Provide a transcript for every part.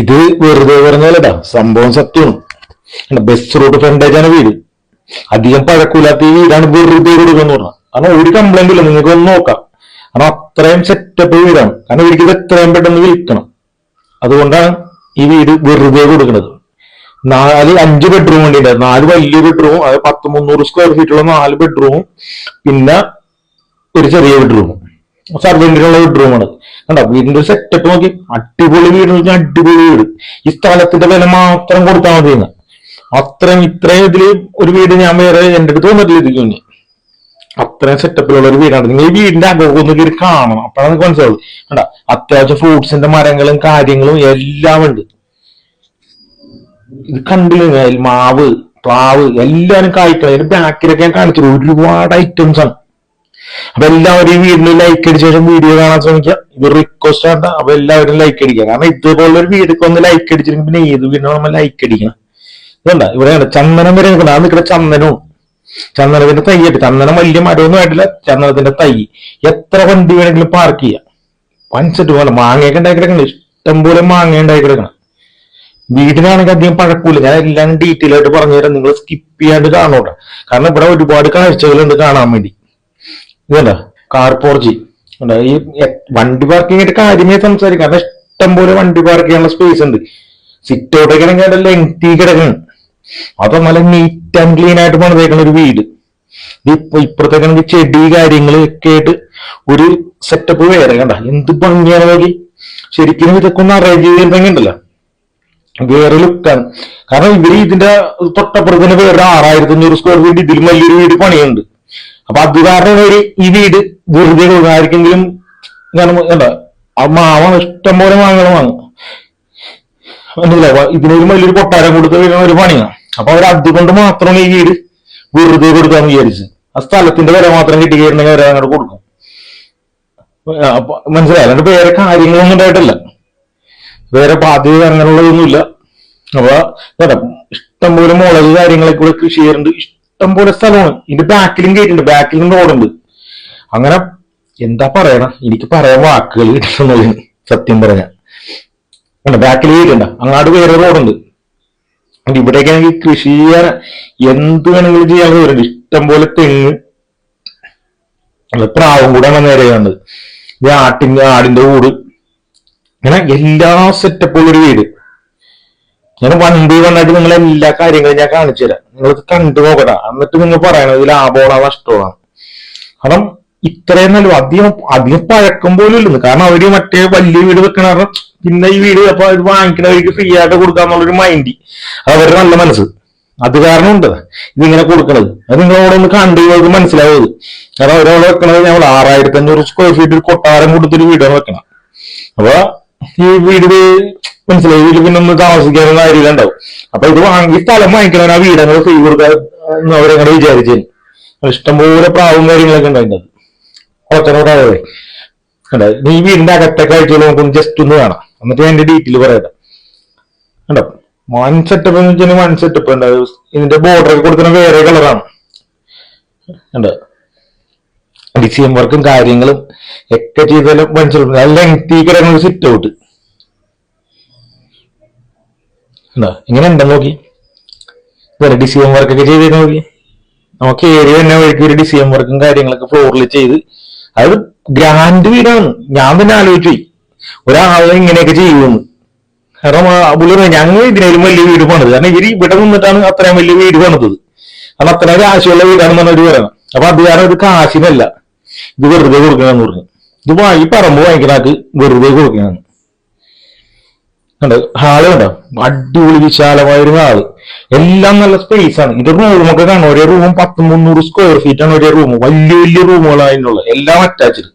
ഇത് വെറുതെ പറഞ്ഞാലടാ സംഭവം സത്യമാണ്. ബസ് റൂട്ട് ഫ്രണ്ടേജാണ് വീട്. അധികം പഴക്കൂലാത്ത ഈ വീടാണ് വെറുതെ കൊടുക്കുന്നു പറഞ്ഞാൽ കാരണം ഒരു കംപ്ലൈന്റ് ഇല്ല നിങ്ങൾക്ക് ഒന്ന് നോക്കാം. കാരണം അത്രയും സെറ്റപ്പ് വീടാണ്. കാരണം ഒരിക്കലും എത്രയും പെട്ടെന്ന് വിൽക്കണം. അതുകൊണ്ടാണ് ഈ വീട് വെറുതെ കൊടുക്കുന്നത്. നാല് അഞ്ച് ബെഡ്റൂം ഉണ്ട് നാല് വലിയ ബെഡ്റൂം അത് പത്ത് മുന്നൂറ് സ്ക്വയർ ഫീറ്റുള്ള നാല് ബെഡ്റൂമും പിന്നെ ഒരു ചെറിയ ബെഡ്റൂമും സർവന്റിനുള്ള ബെഡ്റൂമാണ് കണ്ടോ? വീടിന്റെ ഒരു സെറ്റപ്പ് നോക്കി. അടിപൊളി വീട് അടിപൊളി വീട്. ഈ സ്ഥലത്തിന്റെ വില മാത്രം കൊടുത്താൽ മതി എന്ന്. അത്രയും ഇത്രയും ഇതിൽ ഒരു വീട് ഞാൻ വേറെ എന്റെ അടുത്ത് വന്നിട്ടില്ല മുന്നേ അത്രയും സെറ്റപ്പിലുള്ള ഒരു വീടാണ്. നിങ്ങൾ ഈ വീടിന്റെ അകമൊക്കെ കയറി കാണണം. അപ്പോഴാണ് നിങ്ങൾക്ക് മനസ്സിലാവും കണ്ട? അത്യാവശ്യം ഫ്രൂട്ട്സിന്റെ മരങ്ങളും കാര്യങ്ങളും എല്ലാം ഉണ്ട്. ഇത് കണ്ടില്ല മാവ് പ്ലാവ് എല്ലാവരും കായ്ക്കണം ഇതിന്റെ ബാക്കിലൊക്കെ ഞാൻ കാണിച്ചു ഒരുപാട് ഐറ്റംസ് ആണ്. അപ്പൊ എല്ലാവരും വീടിന് ലൈക്ക് അടിച്ച ശേഷം വീഡിയോ കാണാൻ ശ്രമിക്കുക. ഇത് റിക്വസ്റ്റ് ആണ് അപ്പൊ എല്ലാവരും ലൈക്ക് അടിക്കുക. കാരണം ഇതുപോലെ ഒരു വീടൊക്കെ ഒന്ന് ലൈക്ക് അടിച്ചില്ലെങ്കിൽ പിന്നെ ഏത് വീടിനും നമ്മൾ ലൈക്ക് അടിക്കണം. ഇതണ്ട? ഇവിടെ ചന്ദനം വരെ നിൽക്കണം അത് നിൽക്കുന്ന ചന്ദനവും. ചന്ദനത്തിന്റെ തൈയായിട്ട് ചന്ദനം വലിയ മരമൊന്നും ആയിട്ടില്ല. ചന്ദനത്തിന്റെ തൈ. എത്ര വണ്ടി വേണമെങ്കിലും പാർക്ക് ചെയ്യാം. പഞ്ചറ്റ് പോലെ മാങ്ങയൊക്കെ ഉണ്ടായി കിടക്കണം ഇഷ്ടം പോലെ മാങ്ങ ഉണ്ടായി കിടക്കണം വീടിനാണെങ്കിൽ അധികം പഴക്കൂല. ഞാൻ എല്ലാം ഡീറ്റെയിൽ ആയിട്ട് പറഞ്ഞുതരാം. നിങ്ങൾ സ്കിപ്പ് ചെയ്യാണ്ട് കാണോട്ടെ കാരണം ഇവിടെ ഒരുപാട് കാഴ്ചകളുണ്ട് കാണാൻ വേണ്ടി. ഇതല്ല കാർ പോർജി ഈ വണ്ടി പാർക്കിംഗ് ആയിട്ട് കാര്യമേ സംസാരിക്കാം. കാരണം ഇഷ്ടം പോലെ വണ്ടി പാർക്ക് ചെയ്യാനുള്ള സ്പേസ് ഉണ്ട്. സിറ്റ് ആണെങ്കിൽ ലെങ്തി കിടക്കണം. അപ്പൊ നല്ല നീറ്റ് ആൻഡ് ക്ലീൻ ആയിട്ട് പണിതേക്കുന്ന ഒരു വീട്. ഇപ്പൊ ഇപ്പുറത്തേക്കാണെങ്കിൽ ചെടി കാര്യങ്ങൾ ഒക്കെ ആയിട്ട് ഒരു സെറ്റപ്പ് വേറെ. കണ്ട? എന്ത് ഭംഗിയാണ് നോക്കി. ശരിക്കും ഇതൊക്കെ ഒന്ന് അറേഞ്ച് ഉണ്ടല്ലോ വേറെ ലുക്കാണ് കാരണം ഇവർ ഇതിന്റെ തൊട്ടപ്പുറത്ത് തന്നെ വേറെ ആറായിരത്തി അഞ്ഞൂറ് സ്ക്വയർ ഫീറ്റ് ഇതിൽ വലിയൊരു വീട് പണിയുണ്ട് അപ്പൊ അത് കാരണം ഒരു ഈ വീട് വെറുതെ കൊടുക്കും ആർക്കെങ്കിലും ആ മാവാണ് ഇഷ്ടം പോലെ മാങ്ങകൾ വാങ്ങും. മനസ്സിലാവുക ഇതിനൊരു വലിയൊരു കൊട്ടാരം കൊടുത്ത് വരുന്ന ഒരു പണിയാണ് അപ്പൊ അവർ അതുകൊണ്ട് മാത്രമാണ് ഈ വീട് വെറുതെ കൊടുക്കാന്ന് വിചാരിച്ചു. ആ സ്ഥലത്തിന്റെ വില മാത്രം കിട്ടി കയറുന്ന അവരെ അങ്ങോട്ട് കൊടുക്കും. മനസ്സിലായി? അല്ലാണ്ട് വേറെ കാര്യങ്ങളൊന്നും ഉണ്ടായിട്ടില്ല. വേറെ ബാധ്യത അങ്ങനെയുള്ളതൊന്നുമില്ല. അപ്പൊ ഇഷ്ടംപോലെ മുളക് കാര്യങ്ങളൊക്കെ കൂടെ കൃഷി ചെയ്യുന്നുണ്ട്. ഇഷ്ടംപോലെ സ്ഥലമാണ്. ഇതിന്റെ ബാക്കിലും കേട്ടിട്ടുണ്ട്. ബാക്കിലും റോഡുണ്ട് അങ്ങനെ എന്താ പറയണ? എനിക്ക് പറയാൻ വാക്കുകൾ കിട്ടുന്നുള്ളൂ സത്യം പറഞ്ഞ ബാക്കിൽ കേട്ടിണ്ട അങ്ങാട് വേറെ റോഡുണ്ട് ഇവിടെയൊക്കെ എനിക്ക് കൃഷി ചെയ്യാൻ എന്ത് വേണമെങ്കിലും ചെയ്യാൻ വരുന്നുണ്ട് ഇഷ്ടംപോലെ തെങ്ങ് പ്രാവും പ്രാവും അങ്ങനെ നേരെ കണ്ടത് ആട്ടിന്റെ ആടിന്റെ കൂട് അങ്ങനെ എല്ലാ സെറ്റപ്പുള്ള ഒരു വീട്. ഞാൻ വണ്ടി വന്നിട്ട് നിങ്ങൾ എല്ലാ കാര്യങ്ങളും ഞാൻ കാണിച്ചു തരാം. നിങ്ങൾക്ക് കണ്ടു നോക്കട്ടെ എന്നിട്ട് നിങ്ങൾ പറയണത് ലാഭമാണോ നഷ്ടമാണോ. കാരണം ഇത്രയും നല്ല അധികം അധികം പഴക്കം പോലും ഇല്ലെന്ന്. കാരണം അവർ മറ്റേ വലിയ വീട് വെക്കണ പിന്നെ ഈ വീട് അപ്പൊ ഇത് വാങ്ങിക്കണവർക്ക് ഫ്രീ ആയിട്ട് കൊടുക്കാന്നുള്ളൊരു മൈൻഡ് അത് അവരുടെ നല്ല മനസ്സ്. അത് കാരണം ഉണ്ട്. ഇതിങ്ങനെ കൊടുക്കണത്. അത് നിങ്ങളോടൊന്ന് കണ്ടു നിങ്ങൾക്ക് മനസ്സിലാവുന്നത്. കാരണം അവരവിടെ വെക്കണത് ഞങ്ങൾ ആറായിരത്തി അഞ്ഞൂറ് സ്ക്വയർ ഫീറ്റ് ഒരു കൊട്ടാരം കൊടുത്തൊരു വീടാണ് വെക്കണം അപ്പൊ ഈ വീട് മനസ്സിലായി. വീട്ടിൽ പിന്നെ ഒന്ന് താമസിക്കാനൊന്നും കാര്യമില്ല ഉണ്ടാവും. അപ്പൊ ഇത് വാങ്ങി സ്ഥലം വാങ്ങിക്കണം ആ വീടങ്ങൾ ഫ്രീ കൊടുക്കാൻ എന്ന് അവരങ്ങനെ വിചാരിച്ചു ഇഷ്ടംപോലെ പ്രാവും കാര്യങ്ങളൊക്കെ ഉണ്ടായിരുന്നത് കണ്ടോ? നീ വീടിന്റെ അകത്തെ കാഴ്ചകൾ നമുക്കൊന്ന് ജസ്റ്റ് ഒന്ന് കാണാം. എന്നിട്ട് ഞാൻ എന്റെ ഡീറ്റെയിൽ പറയട്ടെ കണ്ടോ? വൺ സെറ്റപ്പ് എന്ന് വെച്ചാൽ വൺ സെറ്റപ്പ് ഉണ്ട്. ഇതിന്റെ ബോർഡർ ഒക്കെ കൊടുക്കുന്ന വേറെ കളറാണ് കണ്ടോ? ഡിസൈൻ വർക്കും കാര്യങ്ങളും ഒക്കെ ചെയ്താലും മനസ്സിലാവും നല്ല ലെങ്തി കിടക്കുന്ന സിറ്റ് ഔട്ട് ഇങ്ങനെ ഉണ്ടെന്ന് നോക്കി? വേറെ എം വർക്കൊക്കെ ചെയ്ത് നോക്കി. നമുക്ക് ഏരിയ തന്നെ വഴിക്ക് ഒരു ഡിസൈൻ വർക്കും കാര്യങ്ങളൊക്കെ ഫ്ലോറിൽ ചെയ്ത് അത് ഗ്രാൻഡ് വീടാണ്. ഞാൻ തന്നെ ആലോചിച്ചു. ഒരാളെ ഇങ്ങനെയൊക്കെ ചെയ്യുമെന്ന്. കാരണം ആ പുള്ളി പറഞ്ഞു, ഞങ്ങൾ ഇതിനേലും വലിയ വീട് പണിത്. കാരണം ഇവർ ഇവിടെ നിന്നിട്ടാണ് അത്രയും വലിയ വീട് പണിതത്. കാരണം അത്രയും കാശുള്ള വീടാണെന്നാണ് അവർ പറയുന്നത് അപ്പൊ അത് കാരണം ഇത് കാശിനല്ല. ഇത് വെറുതെ കൊടുക്കണമെന്ന് പറഞ്ഞു. ഇത് വായി പറമ്പ് വാങ്ങിക്കണാക്ക് വെറുതെ കൊടുക്കണമെന്ന് കണ്ടോ? ഹാൾ കണ്ടോ? അടിപൊളി വിശാലമായൊരു ഹാൾ. എല്ലാം നല്ല സ്പേസ് ആണ്. ഇത് റൂമൊക്കെ കാണും. ഒരേ റൂമും പത്ത് മുന്നൂറ് സ്ക്വയർ ഫീറ്റ് ആണ് ഒരേ റൂം വലിയ വലിയ റൂമുകളാണ് അതിനുള്ളത്. എല്ലാം അറ്റാച്ച്ഡ്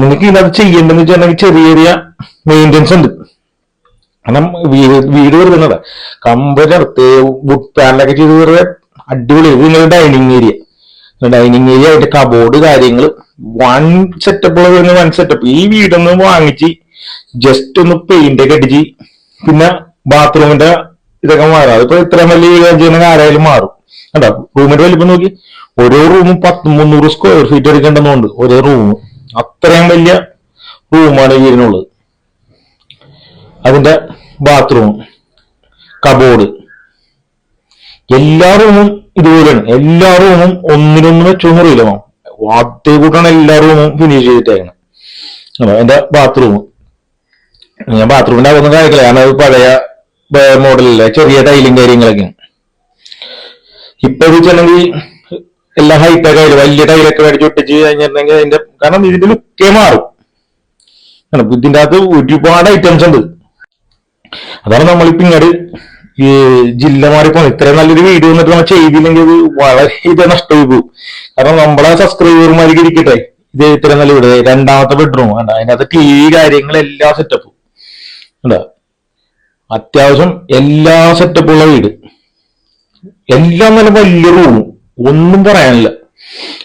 നിങ്ങൾക്ക് ഇതിനകത്ത് ചെയ്യേണ്ടതെന്ന് വെച്ചിട്ടുണ്ടെങ്കിൽ ചെറിയ ചെറിയ മെയിന്റെനൻസ് ഉണ്ട്. കാരണം വീട് വീട് വരുന്നത് കമ്പനർത്ത് വുഡ് പാനലൊക്കെ ചെയ്ത് വെറുതെ അടിപൊളി. ഇത് ഡൈനിങ് ഏരിയ ഡൈനിങ് ഏരിയ ആയിട്ട് കബോർഡ് കാര്യങ്ങൾ വൺ സെറ്റപ്പ് വൺ സെറ്റപ്പ് ഈ വീടൊന്ന് വാങ്ങിച്ച് ജസ്റ്റ് ഒന്ന് പെയിന്റ് ഒക്കെ അടിച്ച് പിന്നെ ബാത്റൂമിന്റെ ഇതൊക്കെ മാറും. അതിപ്പോ ഇത്രയും വലിയ വീട് ആരായാലും മാറും. കണ്ടോ? റൂമിന്റെ വലിപ്പം നോക്കി. ഓരോ റൂമും പത്ത് മുന്നൂറ് സ്ക്വയർ ഫീറ്റ് എടുക്കേണ്ടതുണ്ട് ഓരോ റൂം അത്രയും വലിയ റൂമാണ് വീടിനുള്ളത്. അതിന്റെ ബാത്റൂം കബോർഡ് എല്ലാ റൂമും ഇതുപോലെയാണ്. എല്ലാ റൂമും ഒന്നിനൊന്നും ചുമറിയില്ല അതേ കൂട്ടാണ് എല്ലാ റൂമും ഫിനിഷ് ചെയ്തിട്ടേക്കണം. എന്റെ ബാത്റൂം ഞാൻ ബാത്റൂമിന്റെ അകത്തൊന്നും കാണിക്കില്ല അത് പഴയ മോഡലല്ലേ ചെറിയ ടൈലും കാര്യങ്ങളൊക്കെ. ഇപ്പൊ ഇത് വെച്ചിട്ടുണ്ടെങ്കിൽ എല്ലാം ഹൈടെക് ആയില്ല? വലിയ ടൈലൊക്കെ മേടിച്ച് ഒട്ടിച്ച് കഴിഞ്ഞിട്ടുണ്ടെങ്കിൽ അതിന്റെ കാരണം ഇതിന്റെ ലുക്കേ മാറും. ഇതിന്റെ അകത്ത് ഒരുപാട് ഐറ്റംസ് ഉണ്ട്. അതാണ് നമ്മളിപ്പോ ഇങ്ങോട്ട് ഈ ജില്ല മാറിപ്പോ ഇത്രയും നല്ലൊരു വീഡിയോ വന്നിട്ട് നമ്മൾ ചെയ്തില്ലെങ്കിൽ അത് വളരെ ഇത് നഷ്ടമായി പോകും. കാരണം നമ്മളെ സബ്സ്ക്രൈബർമാർക്ക് ഇരിക്കട്ടെ. ഇത് ഇത്രയും നല്ല വീട്. രണ്ടാമത്തെ ബെഡ്റൂം വേണ്ട അതിനകത്ത് ടി വി കാര്യങ്ങളെല്ലാം സെറ്റപ്പും ഉണ്ടോ അത്യാവശ്യം എല്ലാ സെറ്റപ്പുള്ള വീട്. എല്ലാം നല്ല വലിയ റൂമും ഒന്നും പറയാനില്ല.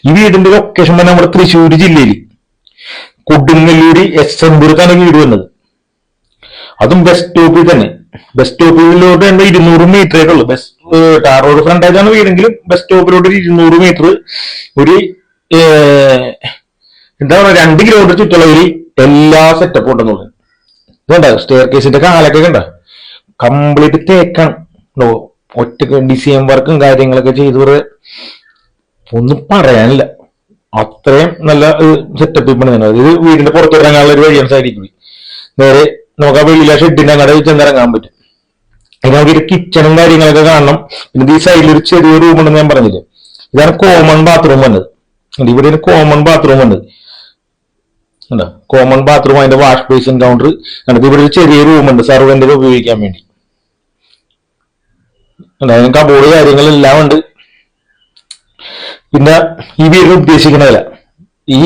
ഈ വീടിന്റെ ലൊക്കേഷൻ തന്നെ നമ്മുടെ തൃശ്ശൂർ ജില്ലയിൽ കൊടുങ്ങല്ലൂര് എസ് എംപൂർക്കാണ് വീട് വന്നത്. അതും ബസ് സ്റ്റോപ്പിൽ തന്നെ. ബസ് സ്റ്റോപ്പിലോട്ട് രണ്ട് ഇരുന്നൂറ് മീറ്ററേ ഉള്ളൂ. ബസ് ടാർ റോഡ് ഫ്രണ്ടേജാണ് വീടെങ്കിലും ബസ് സ്റ്റോപ്പിലോട്ട് ഒരു ഇരുന്നൂറ് മീറ്റർ ഒരു എന്താ പറയുക രണ്ട് കിലോമീറ്റർ ചുറ്റളവിൽ എല്ലാ സെറ്റപ്പും ഉണ്ടെന്നുള്ളത് ഇതുണ്ട? സ്റ്റെയർ കേസിന്റെ കാലൊക്കെ കണ്ട? കംപ്ലീറ്റ് തേക്കാണ്. ഉണ്ടോ? ഒറ്റ ഡിസൈൻ വർക്കും കാര്യങ്ങളൊക്കെ ചെയ്ത് ഒന്നും പറയാനില്ല. അത്രയും നല്ല സെറ്റപ്പ് പണിതാണ് അതായത് വീടിന്റെ പുറത്തിറങ്ങാനുള്ള ഒരു വഴിയാണ് സൈഡിൽ കൂടി നേരെ നമുക്ക് ആ വെളിയിലെ ഷെഡിന്റെ അങ്ങടെ ചെന്നിറങ്ങാൻ പറ്റും. നമുക്ക് ഒരു കിച്ചണും കാര്യങ്ങളൊക്കെ കാണണം. പിന്നെ ഈ സൈഡിൽ ഒരു ചെറിയ റൂം ഉണ്ടെന്ന് ഞാൻ പറഞ്ഞില്ലേ? ഇതാണ് കോമൺ ബാത്റൂം വന്നത്. ഇവിടെ ഒരു കോമൺ ബാത്റൂം ഉണ്ട് കോമൺ ബാത്റൂം അതിന്റെ വാഷ് ബേസിൻ കൗണ്ടർ കണ്ടത് ഇവിടെ ഒരു ചെറിയ റൂം ഉണ്ട്. സർവെന്റ് ഉപയോഗിക്കാൻ വേണ്ടി. അതിന് കബോർഡ് കാര്യങ്ങളെല്ലാം ഉണ്ട്. പിന്നെ ഈ വീട് ഉദ്ദേശിക്കുന്നതല്ല ഈ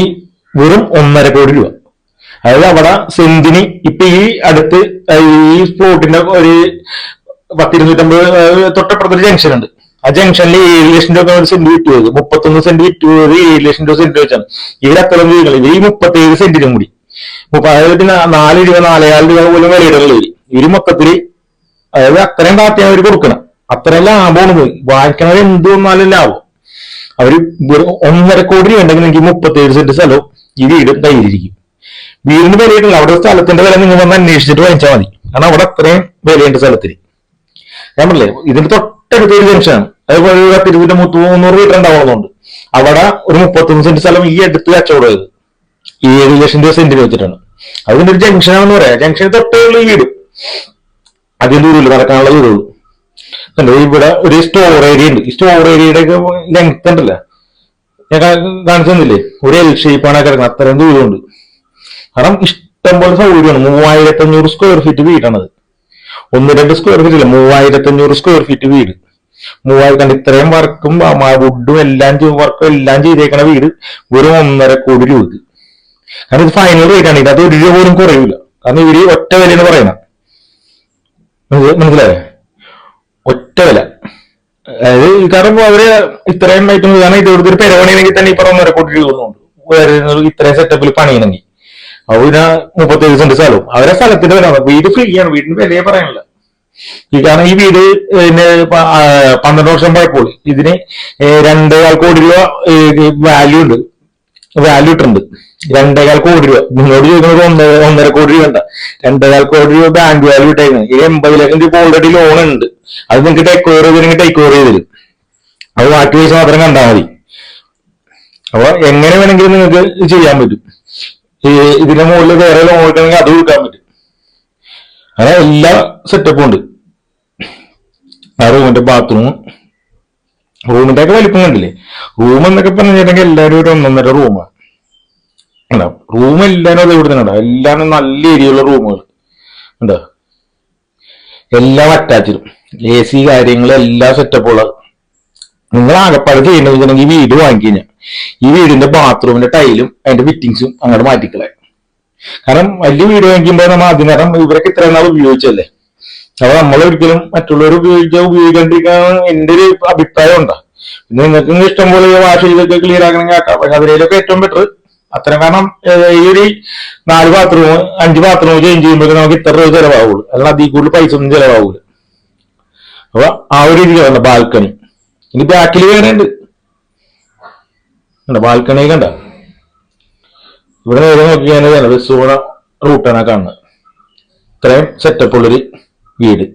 വെറും ഒന്നര കോടി രൂപ. അതായത് അവിടെ സെന്തിന് ഇപ്പൊ ഈ അടുത്ത് ഈ പ്ലോട്ടിന്റെ ഒരു പത്തിരുന്നൂറ്റമ്പത് തൊട്ടപ്പുറത്തൊരു ജംഗ്ഷൻ ഉണ്ട്. ആ ജംഗ്ഷനിൽ ഏഴ് ലക്ഷം രൂപ സെന്റ് വിറ്റ് പോയത് മുപ്പത്തൊന്ന് സെന്റ് വിറ്റ് പോയത് ഏഴ് ലക്ഷം രൂപ സെന്റ് വെച്ചാണ്. ഇവർ അത്രയും വീടുകൾ ഇവർ ഈ മുപ്പത്തേഴ് സെന്റിനും കൂടി. അതായത് നാല് രൂപ നാലേകാൽ രൂപ പോലും വിലയിടുന്നില്ല ഇവർ ഇവർ മൊത്തത്തിൽ അതായത് അത്രയും കാത്തിയാണ് അവർ കൊടുക്കണം അത്രയും ലാഭമാണ് വാങ്ങിക്കണവർ എന്ത് വന്നാലും ലാഭം. അവർ ഒന്നര കോടി രൂപ ഉണ്ടെങ്കിൽ നിങ്ങൾക്ക് മുപ്പത്തേഴ് സെന്റ് സ്ഥലവും ഈ വീടും കയ്യിലിരിക്കും. വീടിന് വിലയിട്ടില്ല അവിടെ സ്ഥലത്തിന്റെ വില നിങ്ങൾ വന്ന് അന്വേഷിച്ചിട്ട് വാങ്ങിച്ചാൽ മതി. കാരണം അവിടെ അത്രയും വിലയുണ്ട് സ്ഥലത്തിന്. ഞാൻ പറഞ്ഞില്ലേ ഇതിന്റെ തൊട്ടടുത്ത് ഒരു ജംഗ്ഷനാണ് അതേപോലെ ഒരു പത്തിരുപതിന്റെ മുന്നൂറ് മീറ്റർ ഉണ്ടാവുന്നുണ്ട് അവിടെ ഒരു മുപ്പത്തൊന്ന് സെന്റ് സ്ഥലം ഈ അടുത്ത് കച്ചവടം ഈ ഏഴ് ലക്ഷം രൂപ സെന്റിന് വെച്ചിട്ടാണ്. അതിന്റെ ഒരു ജംഗ്ഷനാണെന്ന് പറയാം. ജംഗ്ഷന് തൊട്ടുള്ള വീട്. അതിന്റെ ദൂരമില്ല നടക്കാനുള്ള ദൂരമുള്ളൂ ഇവിടെ ഒരു സ്റ്റോർ ഏരിയ ഉണ്ട്. ഈ സ്റ്റോർ ഏരിയയുടെ ലെങ്ത് ഉണ്ടല്ലോ. ഞാൻ കാണിച്ചു തന്നില്ലേ? ഒരു എൽ ഷേപ്പാണ് കിടക്കുന്നത്. അത്രയും ദൂരമുണ്ട്. കാരണം ഇഷ്ടം പോലെ സൗകര്യമാണ്. മൂവായിരത്തി അഞ്ഞൂറ് സ്ക്വയർ ഫീറ്റ് വീടാണത്. ഒന്ന് രണ്ട് സ്ക്വയർ ഫീറ്റ് ഇല്ല. മൂവായിരത്തി അഞ്ഞൂറ് സ്ക്വയർ ഫീറ്റ് വീട് മൂവായിരത്തി ഇത്രയും വർക്കും വുഡും എല്ലാം വർക്കും എല്ലാം ചെയ്തേക്കണ വീട് വെറും ഒന്നര കോടി രൂപക്ക്. കാരണം ഇത് ഫൈനൽ റേറ്റ് ആണ്. ഇതിനകത്ത് ഒരു രൂപ പോലും കുറയൂല. കാരണം ഇവർ ഒറ്റ വിലയാണ് പറയണം മനസ്സിലായേ? ഒറ്റ വില. അതായത് കാരണം അവർ ഇത്രയും ഐറ്റം കാരണം ഒരു പെരവണിയാണെങ്കിൽ തന്നെ ഇപ്പൊ ഒന്നര കോടി രൂപ ഇത്രയും സെറ്റപ്പിൽ പണിയണമെങ്കിൽ. അപ്പൊ മുപ്പത്തി മുപ്പത്തേഴ് സെന്റ് സ്ഥലവും. അവരെ സ്ഥലത്തിന്റെ വില വീട് ഫ്രീ ആണ്. വീടിന് വിലയെ പറയാനില്ല ഈ കാരണം ഈ വീട് പിന്നെ പന്ത്രണ്ട് വർഷം പഴപ്പോൾ ഇതിന് രണ്ടേകാൽ കോടി രൂപ വാല്യൂ ഉണ്ട്. വാല്യൂ ഇട്ടുണ്ട് രണ്ടേകാൽ കോടി രൂപ. നിങ്ങളോട് ചോദിക്കുന്നത് ഒന്നര ഒന്നര കോടി രൂപ ഉണ്ട്? രണ്ടേകാൽ കോടി രൂപ ബാങ്ക് വാല്യൂ ഇട്ടേക്കുന്നത് ഇത് എൺപത് ലക്ഷം രൂപ ഓൾറെഡി ലോൺ ഉണ്ട്. അത് നിങ്ങൾക്ക് ടേക്ക് ഓവർ ചെയ്തില്ലെങ്കിൽ ടേക്ക് ഓവർ ചെയ്ത് തരും. അത് ബാക്കി പൈസ മാത്രം കണ്ടാൽ മതി. അപ്പൊ എങ്ങനെ വേണമെങ്കിലും നിങ്ങൾക്ക് ചെയ്യാൻ പറ്റും. ഈ ഇതിന്റെ മുകളിൽ വേറെ ലോൺ എടുക്കണമെങ്കിൽ അത് കൊടുക്കാൻ പറ്റും. അങ്ങനെ എല്ലാ സെറ്റപ്പും ഉണ്ട്. ആ റൂമിന്റെ ബാത്റൂം റൂമിന്റെ ഒക്കെ വലിപ്പം കണ്ടില്ലേ? റൂം എന്നൊക്കെ പറഞ്ഞിട്ടുണ്ടെങ്കിൽ എല്ലാവരും ഒരു ഒന്നൊന്നര റൂമാണ് റൂം എല്ലാവരും അത് ഇവിടെ തന്നെ ഉണ്ടാവും എല്ലാവരും നല്ല ഏരിയയുള്ള റൂമുകൾ ഉണ്ടോ എല്ലാം അറ്റാച്ചിടും എ സി കാര്യങ്ങൾ എല്ലാ സെറ്റപ്പുള്ള നിങ്ങൾ ആകപ്പാട് ചെയ്യേണ്ടത് വെച്ചിട്ടുണ്ടെങ്കിൽ വീട് വാങ്ങിക്കഴിഞ്ഞാൽ ഈ വീടിന്റെ ബാത്റൂമിന്റെ ടൈലും അതിന്റെ ഫിറ്റിങ്സും അങ്ങോട്ട് മാറ്റിക്കളെ. കാരണം വലിയ വീട് വാങ്ങിക്കുമ്പോൾ നമ്മൾ അതിനകം ഇവരൊക്കെ ഇത്രയും നാൾ ഉപയോഗിച്ചല്ലേ അപ്പൊ നമ്മൾ ഒരിക്കലും മറ്റുള്ളവർ ഉപയോഗിക്കാൻ ഉപയോഗിക്കാണ്ടിരിക്കാൻ എന്റെ ഒരു അഭിപ്രായം ഉണ്ടാ? പിന്നെ നിങ്ങൾക്ക് ഇഷ്ടം പോലെ വാഷ് ചെയ്തൊക്കെ ക്ലിയർ ആക്കണമെങ്കിൽ ആക്കാം. പക്ഷെ അതിലൊക്കെ ഏറ്റവും ബെറ്റർ അത്ര കാരണം ഈ ഒരു നാല് ബാത്റൂം അഞ്ച് ബാത്റൂം ചേഞ്ച് ചെയ്യുമ്പോൾ നമുക്ക് ഇത്ര രൂപ ചിലവാകുള്ളൂ അല്ല അതിൽ കൂടുതൽ പൈസ ഒന്നും ചിലവാകുള്ളൂ അപ്പൊ ആ ഒരു രീതിയിലാണ് ബാൽക്കണി ഇനി ബാക്കിൽ വേറെ ഉണ്ട് കണ്ടോ? ബാൽക്കണി കണ്ട? ഇവിടെ നേരെ ബസ് പോണ റൂട്ടാണ് കാണുന്നത്. ഇത്രയും സെറ്റപ്പ് ഉള്ളൊരു വീട്.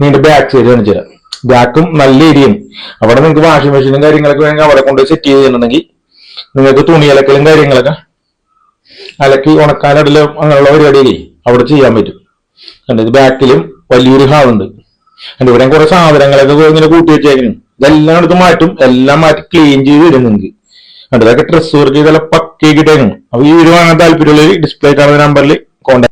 നിന്റെ ബാക്ക് സൈഡ് കാണിച്ചു ബാക്കും നല്ല ഏരിയയും അവിടെ നിങ്ങൾക്ക് വാഷിംഗ് മെഷീനും കാര്യങ്ങളൊക്കെ വേണമെങ്കിൽ അവിടെ കൊണ്ട് സെറ്റ് ചെയ്തിട്ടുണ്ടെങ്കിൽ നിങ്ങൾക്ക് തുണി അലക്കലും കാര്യങ്ങളൊക്കെ അലക്കി ഉണക്കാനിടലും അങ്ങനെയുള്ള പരിപാടിയിലേ അവിടെ ചെയ്യാൻ പറ്റും. കണ്ടത് ബാക്കിലും വലിയൊരു ഹാളുണ്ട് അതിന്റെ ഇവിടെ കുറെ സാധനങ്ങളൊക്കെ ഇങ്ങനെ കൂട്ടി വെച്ചേക്കുന്നു. ഇതെല്ലാം എടുത്ത് മാറ്റും എല്ലാം മാറ്റി ക്ലീൻ ചെയ്ത് വരും നിങ്ങൾക്ക് കണ്ടത് ഇതൊക്കെ ഡ്രസ് വർക്ക് ചെയ്തെല്ലാം പക്കയാക്കിട്ടേക്കും അപ്പൊ ഈ ഒരു വാങ്ങാൻ താല്പര്യമുള്ള ഡിസ്പ്ലേ കാണുന്ന നമ്പറിൽ കോൺടാക്ട്